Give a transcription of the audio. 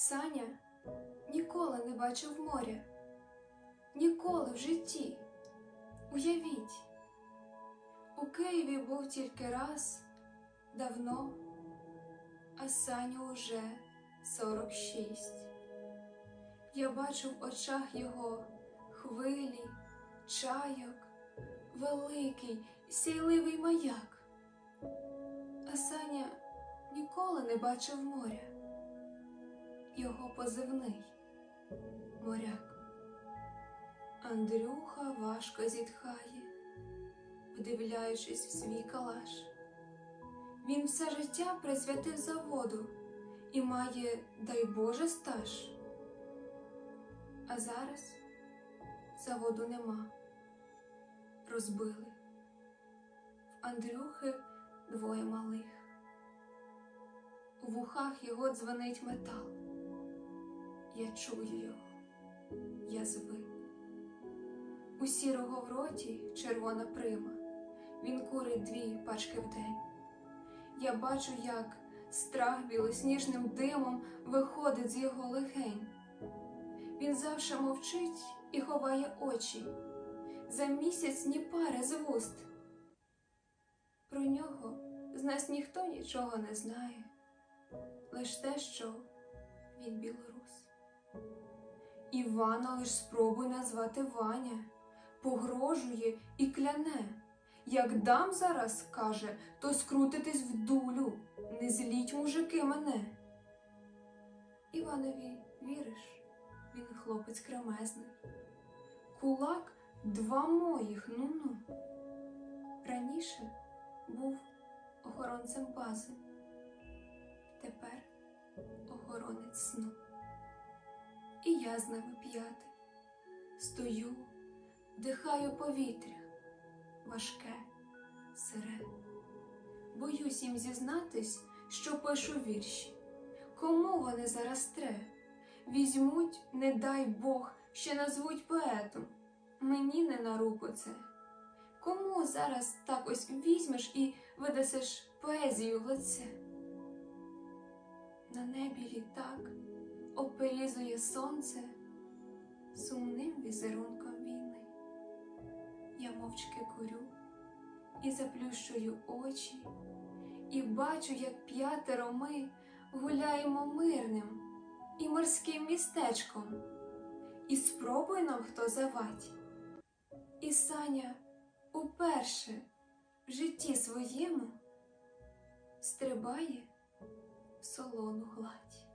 Саня ніколи не бачив моря, ніколи в житті. Уявіть, у Києві був тільки раз давно, а Саню уже 46. Я бачу в очах його хвилі, чайок, великий, сійливий маяк. А Саня ніколи не бачив моря. Його позивний моряк. Андрюха важко зітхає, вдивляючись в свій калаш. Він все життя присвятив заводу і має, дай Боже, стаж. А зараз заводу нема. Розбили. В Андрюхи двоє малих. У вухах його дзвонить метал. Я чую його, я звик. У сірого в роті червона прима. Він курить дві пачки в день. Я бачу, як страх білосніжним димом виходить з його легень. Він завше мовчить і ховає очі. За місяць ні пари з вуст. Про нього з нас ніхто нічого не знає, лиш те, що він білорус. Івана лиш спробуй назвати Ваня, погрожує і кляне. Як дам зараз, каже, то скрутитись в дулю, не зліть мужики мене. Іванові віриш, він хлопець кремезний. Кулак два моїх, ну-ну. Раніше був охоронцем бази, тепер охоронець сну. І я з ними п'яти. Стою, вдихаю повітря, важке, сире. Боюсь їм зізнатись, що пишу вірші. Кому вони зараз тре? Візьмуть, не дай Бог, ще назвуть поетом. Мені не на руку це. Кому зараз так ось візьмеш і видасиш поезію в лице? На небі літак оперізує сонце сумним візерунком війни. Я мовчки курю і заплющую очі, і бачу, як п'ятеро ми гуляємо мирним і морським містечком, і спробуй нам хто завать. І Саня уперше в житті своєму стрибає в солону гладь.